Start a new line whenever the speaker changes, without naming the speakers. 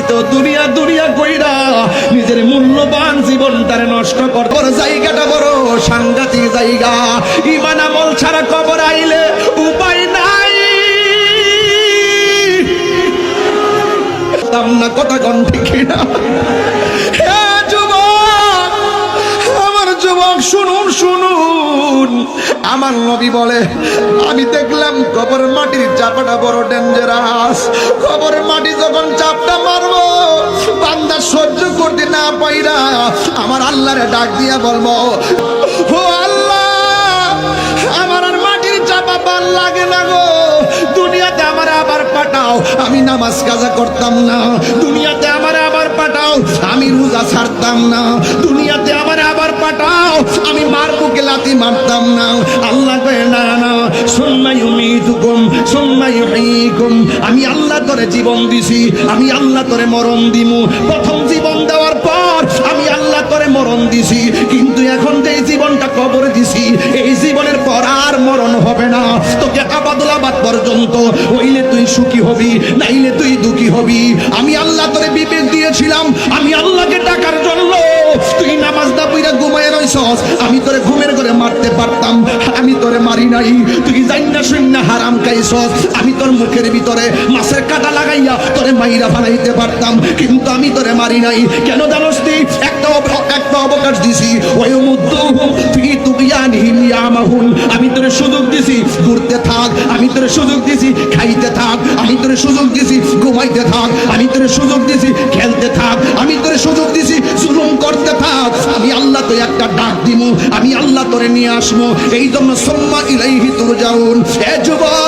মধ্যেও দুনিয়া দুনিয়া কইরা নিজের মূল্যবান জীবনটারে নষ্ট কর। জায়গাটা বড় সাংঘাতিক জায়গা। ইমান আমল ছাড়া কবর আইলে উপায় নাই। না কথা কিনা হে আমার নবী বলে, আমি দেখলাম কবর মাটির চাপাটা বড় ডেঞ্জারাস কবর মাটি যখন চাপটা মারবো, বান্দা সহ্য করতে না পাইরা আমার আল্লাহরে ডাক দিয়া বলব, ও আল্লাহ, আমার আর মাটির চাপা ভালো লাগে না গো। দুনিয়াতে আমার আবার পাঠাও, আমি নামাজ কাজা করতাম না। দুনিয়াতে আমার আবার পাঠাও, আমি রোজা ছাড়তাম না। দুনিয়াতে আমার আবার পাঠাও আমি মার বুকে লাথি মারতাম না। আল্লাহ কয়ে, না না সুন্নাই ইউহয়িকুম আমি আল্লাহ তোরে জীবন দিছি, আমি আল্লাহ তোরে মরণ দিমু। প্রথম জীবন দেওয়ার পর আমি আল্লাহ তোরে মরণ দিছি। কিন্তু এখন যে জীবনটা কবর দিছি, এই জীবনের পর আর মরণ হবে না। তোকে আবাদুল আবাদ পর্যন্ত হইলে তুই সুখী হবি, নাইলে তুই দুঃখী হবি। আমি আল্লাহ তোরে বিবেক দিয়েছিলাম, আমি আল্লাহকে টাকার জন্য। তুই নামাজ না পইরা ঘুমায় রইছস, আমি তোরে ঘুমের করে মারতে পারতাম। আমি তোরে মারি নাই। তুই যাই না শুন না হারাম খাইছস আমি তোর মুখের ভিতরে মাছের কাটা লাগাইয়া তোরে মাইরা বানাইতে পারতাম। কিন্তু আমি তোরে মারি নাই। কেন জানোস তুই একটা একটা অবকাশ দিছি। ওই মুদ্দুহুম ফি তুগয়ানিহিম ইয়ামাহুন আমি তোরে সুযোগ দিছি, ঘুরতে থাক। আমি তোরে সুযোগ দিছি, খাইতে থাক। আমি তোরে সুযোগ দিছি, ঘুমাইতে থাক। আমি তোরে সুযোগ দিছি, খেলতে থাক। একটা ডাক দিব আমি আল্লাহ তোরে নিয়ে আসব এই জন্য সোম্মা ইলাইহি তুরজাউন। এ যুবক